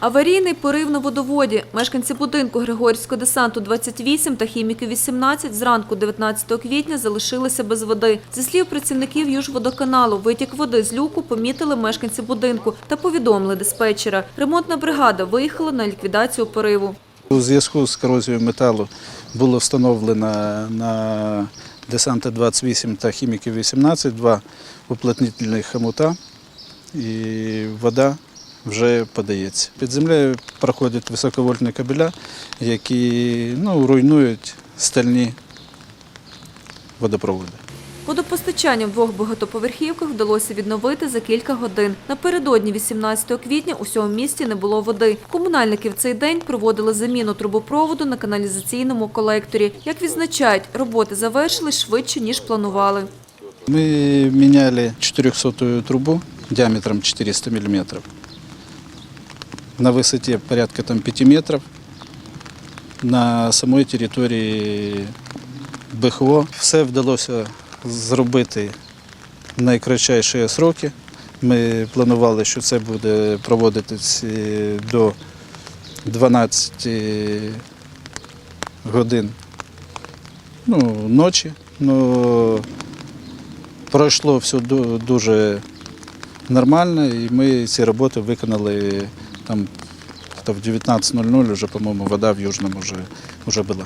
Аварійний порив на водоводі. Мешканці будинку Григорівського десанту 28 та хіміки 18 зранку 19 квітня залишилися без води. Зі слів працівників Южводоканалу, витік води з люку помітили мешканці будинку та повідомили диспетчера. Ремонтна бригада виїхала на ліквідацію пориву. У зв'язку з корозією металу було встановлено на десанти 28 та хіміків 18 два уплотнительних хомута і вода вже подається. Під землею проходять високовольтні кабеля, які ну, руйнують стальні водопроводи. Водопостачання в двох багатоповерхівках вдалося відновити за кілька годин. Напередодні 18 квітня у всьому місті не було води. Комунальники в цей день проводили заміну трубопроводу на каналізаційному колекторі. Як відзначають, роботи завершили швидше, ніж планували. Мы меняли 400 трубу диаметром 400 мм на высоте порядка там, 5 метров на самой території БХО. Все вдалося зробити в найкратчайші сроки. Ми планували, що це буде проводитись е, до 12 годин ну, ночі. Ну, Пройшло все дуже нормально, і ми ці роботи виконали там, в 19.00 уже, по-моему, вода в Южном уже, уже була.